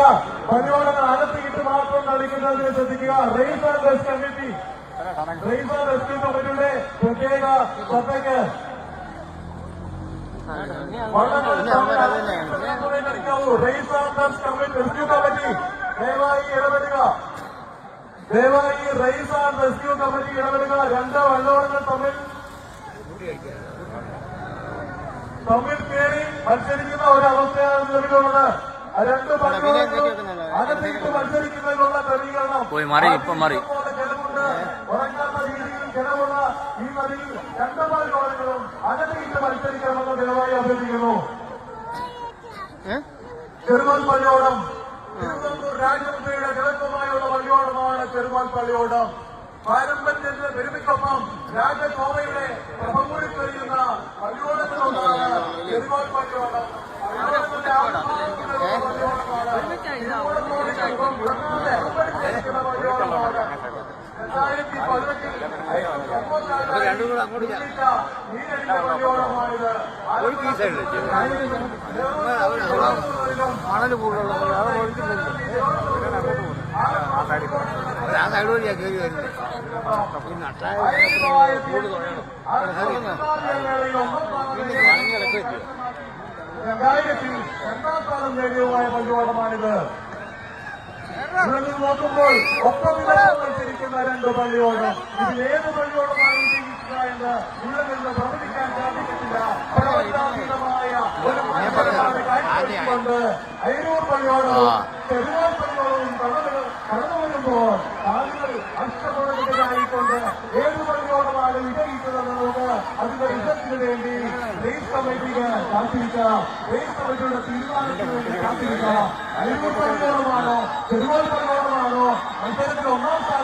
ശ്രദ്ധിക്കുക. പരിപാടികൾ അകത്തിയിട്ട് മാത്രം കളിക്കുന്നതിന് ശ്രദ്ധിക്കുക. Race and rest committee race and rescue കമ്മിറ്റിയുടെ പ്രത്യേക ശ്രദ്ധയ്ക്ക് race and rest committee rescue committee ദയവായി ഇടപെടുക. ദയവായി റേസ് ആൻഡ് റെസ്ക്യൂ കമ്മിറ്റി ഇടപെടുക. രണ്ട് വള്ളോടങ്ങൾ തമ്മിൽ. തമ്മിൽ കയറി മത്സരിക്കുന്ന ഒരവസ്ഥയാണ് നിലവിലുള്ളത്. ആ രണ്ട് മത്സരിക്കുന്നതിനുള്ള ക്രമീകരണം. പോയി, മാറി, ഇപ്പൊ മാറി. ഉറങ്ങാത്ത രീതിയിൽ ഈ നദിയിൽ രണ്ട് പള്ളിയോടങ്ങളും അകത്തിട്ട് മത്സരിക്കണമെന്ന് ദയവായി അഭ്യർത്ഥിക്കുന്നു. ചെറുമാൻ പള്ളിയോടം തിരുവനന്തപുരം രാജമുദ്രയുടെ കിഴക്കുമായുള്ള പള്ളിയോടമാണ് ചെറുമാൻ പള്ളിയോടം. പാരമ്പര്യത്തിന്റെ പെരുമയ്ക്കൊപ്പം രാജഗോവയുടെ പ്രഭമുറി കഴിയുന്ന പള്ളിയോടങ്ങളൊന്നാണ് ചെറുമാൻ പള്ളിയോടം. രണ്ടായിരത്തി പതിനെട്ടിൽ നിർമ്മിച്ച നീരടിച്ച പള്ളിയോടമാണിത് മണൽ കൂടുതലുള്ള വേറെ ഒഴിക്കുന്നില്ല ആ സൈഡ് വഴിയാ കയറി വരുന്നത് ഈ നട്ടായ രണ്ടായിരത്തി രണ്ടാം സ്ഥാനം നേടിയതുമായ നിന്ന് നോക്കുമ്പോൾ ഒപ്പം മത്സരിക്കുന്ന രണ്ട് പള്ളിയോടം ഇതിൽ ഏത് പള്ളിയോടമാണ് വിജയിക്കുക എന്ന് നിന്ന് പ്രവചിക്കാൻ സാധിക്കത്തില്ല. പ്രവചനാതീതമായ ഒരു മത്സരമാണ് കാഴ്ചവെച്ചുകൊണ്ട് അയ്യൂർ പള്ളിയോടവും ചെറുവാൻ പള്ളിയോടവും കടന്നു കടന്നു വരുമ്പോൾ ആളുകൾ അഷ്ടമുടങ്ങുന്നതായിക്കൊണ്ട് ഏത് പള്ളിയോടുമാണ് വിജയിച്ചതെന്ന് നമുക്ക് അതിന്റെ റിസൾട്ടിന് വേണ്ടി റേസ് കമ്മിറ്റിക്ക് കാത്തിരിക്കാം. റേസ് കമ്മിറ്റിയുടെ തീരുമാനത്തിന് വേണ്ടി കാത്തിരിക്കാം. അയ്യൂർ പള്ളിയോടുമാണോ ചെറുവാൻ പള്ളിയോടുമാണോ മത്സരത്തിൽ ഒന്നാം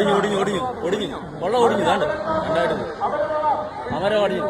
ഒടിഞ്ഞു ഒടിഞ്ഞു ഒടിഞ്ഞു ഒടിഞ്ഞു. വെള്ളം ഒടിഞ്ഞു താണ്ട് രണ്ടായിട്ട് അമരം ഒടിഞ്ഞു